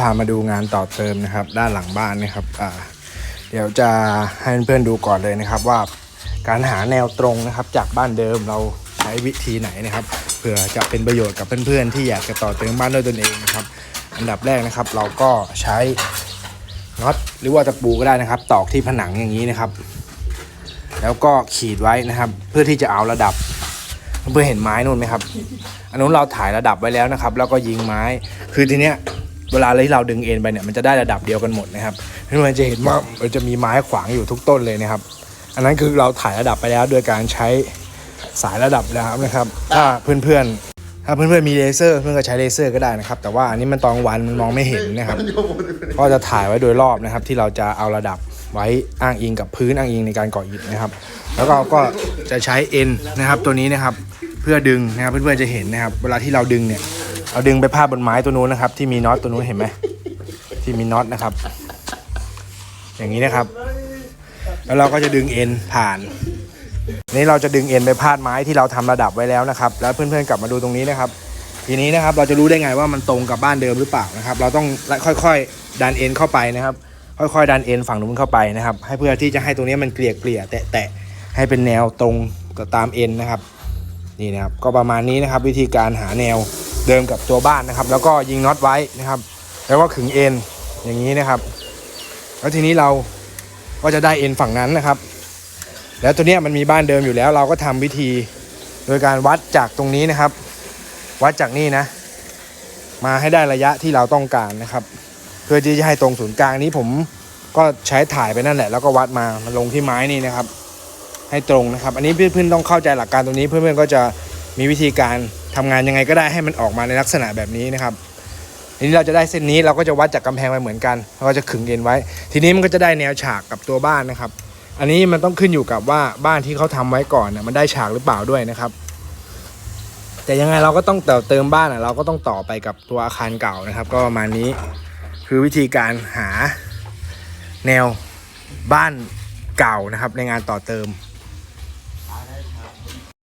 พามาดูงานต่อเติมนะครับ ด้านหลังบ้านนะครับอ่าเดี๋ยวจะให้เพื่อนๆดูก่อนเลยนะครับ ว่าการหาแนวตรงนะครับ จากบ้านเดิมเราใช้วิธีไหนนะครับเพื่อจะเป็นประโยชน์กับเพื่อนๆที่อยากจะต่อเติมบ้านด้วยตนเองนะครับ อันดับแรกนะครับ เราก็ใช้น็อตหรือว่าตะปูก็ได้นะครับ ตอกที่ผนังอย่างนี้นะครับ แล้วก็ขีดไว้นะครับ เพื่อที่จะเอาระดับเพื่อเห็นไม้นู่นไหมครับอันนู้นเราถ่ายระดับไว้แล้วนะครับ แล้วก็ยิงไม้คือทีเนี้ย เวลาที่เราดึงเอ็นไปเนี่ยมันจะได้ระดับเดียวกันหมดนะครับเพื่อนจะเห็นว่ามันจะมีไม้ขวางอยู่ทุกต้นเลยนะครับ อันนั้นคือเราถ่ายระดับไปแล้วโดยการใช้สายระดับแล้วนะครับ ถ้าเพื่อนๆถ้าเพื่อนๆมีเลเซอร์เพื่อนก็ใช้เลเซอร์ก็ได้นะครับ แต่ว่าอันนี้มันตอนกลางวันมันมองไม่เห็นนะครับ ก็จะถ่ายไว้โดยรอบนะครับ ที่เราจะเอาระดับไว้อ้างอิงกับพื้นอ้างอิงในการก่ออิฐนะครับ แล้วก็ก็จะใช้เอ็นนะครับตัวนี้นะครับ เพื่อดึงนะครับเพื่อนๆจะเห็นนะครับ เวลาที่เราดึงเนี่ย เราดึงไปพาดบนไม้ตัวนู้นนะครับ ที่มีน็อตตัวนู้นเห็นไหมที่มีน็อตนะครับ อย่างนี้นะครับ แล้วเราก็จะดึงเอ็นผ่านนี่เราจะดึงเอ็นไปพาดไม้ที่เราทำระดับไว้แล้วนะครับ แล้วเพื่อนๆกลับมาดูตรงนี้นะครับ ทีนี้นะครับเราจะรู้ได้ไงว่ามันตรงกับบ้านเดิมหรือเปล่านะครับ เราต้องค่อยๆดันเอ็นเข้าไปนะครับ ค่อยๆ ดันเอ็นฝั่งนู้นเข้าไปนะครับ ให้เพื่อที่จะให้ตรงนี้มันเกลี่ยเกลี่ยๆแตะๆให้เป็นแนวตรงตามเอ็นนะครับ นี่นะครับ ก็ประมาณนี้นะครับ วิธีการหาแนว เดิมกับตัวบ้านนะครับ แล้วก็ยิงน็อตไว้นะครับ แล้วก็ขึงเอ็นอย่างนี้นะครับ แล้วทีนี้เราก็จะได้เอ็นฝั่งนั้นนะครับ แล้วตัวเนี้ยมันมีบ้านเดิมอยู่แล้ว เราก็ทำวิธีโดยการวัดจากตรงนี้นะครับ วัดจากนี่นะ มาให้ได้ระยะที่เราต้องการนะครับ เพื่อที่จะให้ตรงศูนย์กลางนี้ผมก็ใช้ถ่ายไปนั่นแหละ แล้วก็วัดมามาลงที่ไม้นี่นะครับ ให้ตรงนะครับ อันนี้เพื่อนๆต้องเข้าใจหลักการตรงนี้เพื่อนๆก็จะ มีวิธีการทำงานยังไงก็ได้ให้มันออกมาในลักษณะแบบนี้นะครับทีนี้เราจะได้เส้นนี้เราก็จะวัดจากกำแพงไปเหมือนกันเราก็จะขึงเอ็นไว้ ทีนี้มันก็จะได้แนวฉากกับตัวบ้านนะครับ อันนี้มันต้องขึ้นอยู่กับว่าบ้านที่เขาทำไว้ก่อนน่ะมันได้ฉากหรือเปล่าด้วยนะครับ แต่ยังไงเราก็ต้องเติมเติมบ้านอะเราก็ต้องต่อไปกับตัวอาคารเก่านะครับ ก็ประมาณนี้คือวิธีการหาแนวบ้านเก่านะครับในงานต่อเติม